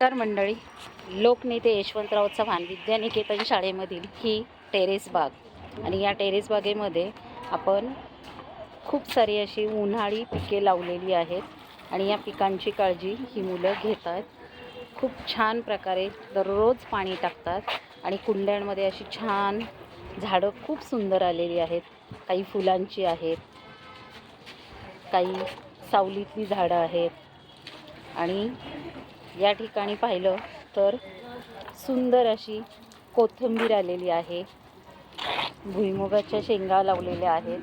नमस्कार मंडळी. लोकनेते यशवंतराव चव्हाण विद्यानिकेतन शाळेमधील ही टेरेस बाग. आणि या टेरेस बागेमध्ये आपण खूप सारी अशी उन्हाळी पिके लावलेली आहेत. आणि या पिकांची काळजी ही मुलं घेत आहेत खूप छान प्रकारे दररोज पाणी टाकतात. आणि कुंड्यांमध्ये अशी छान झाडं खूप सुंदर आलेली आहेत. काही फुलांची आहेत. काही सावलीतली झाडं आहेत. आणि या ठिकाणी पाहिलं तर सुंदर अशी कोथिंबीर आलेली आहे. भुईमुगाच्या शेंगा लावलेल्या आहेत.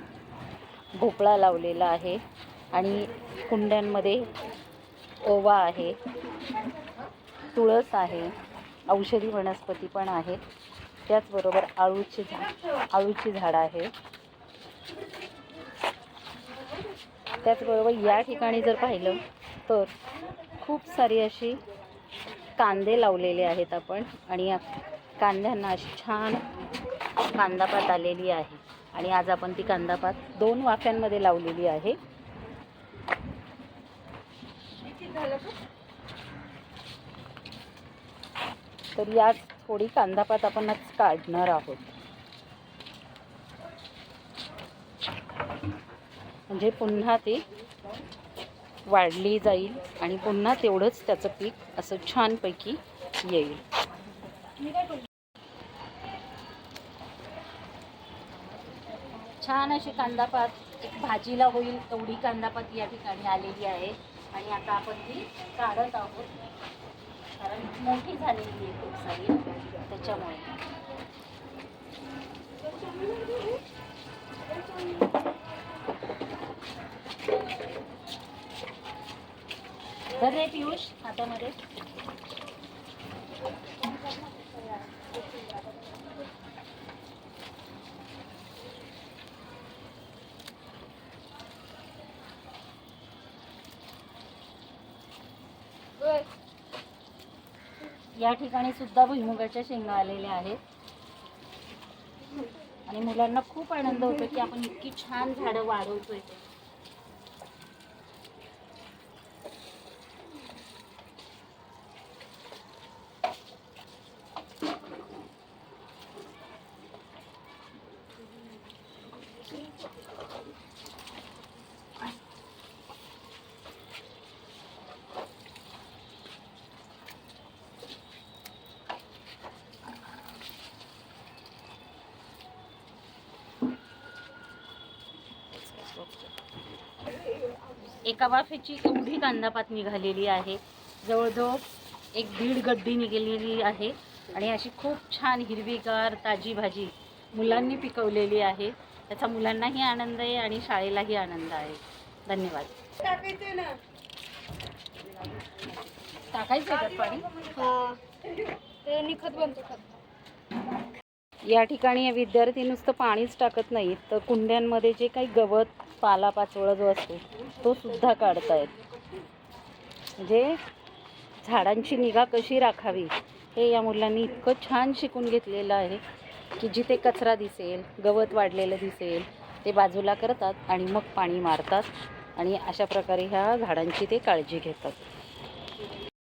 भोपळा लावलेला आहे आणि कुंड्यांमध्ये ओवा आहे. तुळस आहे. औषधी वनस्पती पण आहेत. त्याचबरोबर आळूची झाड आळूची झाडं आहे. त्याचबरोबर या ठिकाणी जर पाहिलं तर खूप सारी अशी कांदे लावलेले आहेत आपण. आणि या कांद्यांना अशी छान कांदापात आलेली आहे. आणि आज आपण ती कांदापात दोन वाफ्यांमध्ये लावलेली आहे. तर यात थोडी कांदापात आपण आज काढणार आहोत. म्हणजे पुन्हा ती वाढली जाईल आणि पुन्हा तेवढंच त्याचं पीक असं छानपैकी येईल. छान अशी कांदापात एक भाजीला होईल तेवढी कांदापात या ठिकाणी आलेली आहे. आणि आता आपण ती काढत आहोत. कारण मोठी झालेली आहे खूप सारी. त्याच्यामुळे. तर रे पियुष हातामध्ये या ठिकाणी सुद्धा भुईमुगाच्या शेंगा आलेल्या आहेत. आणि मुलांना खूप आनंद होतो की आपण इतकी छान झाडं वाढवतोय. एका वाफेची एवढी कांदापात निघालेली आहे. जवळजवळ एक दीड गड्डी निघालेली आहे. आणि अशी खूप छान हिरवीगार ताजी भाजी मुलांनी पिकवलेली आहे. त्याचा मुलांनाही आनंद आहे आणि शाळेलाही आनंद आहे. धन्यवाद. टाकायचं त्यात पाणी? ते निखत बनतो खत या विद्यार्थी विद्यार्थी नुसतं पाणीच टाकत नाहीत. तर कुंड्यांमध्ये जे काही गवत पालापाचोळा जो असतो तो सुद्धा काढतायत म्हणजे झाडांची निगा कशी राखावी हे या मुलांनी इतकं छान शिकून घेतलेलं आहे की जिथे कचरा दिसेल गवत वाढलेलं दिसेल ते बाजूला करतात आणि मग पाणी मारतात आणि अशा प्रकारे ह्या झाडांची ते काळजी घेतात.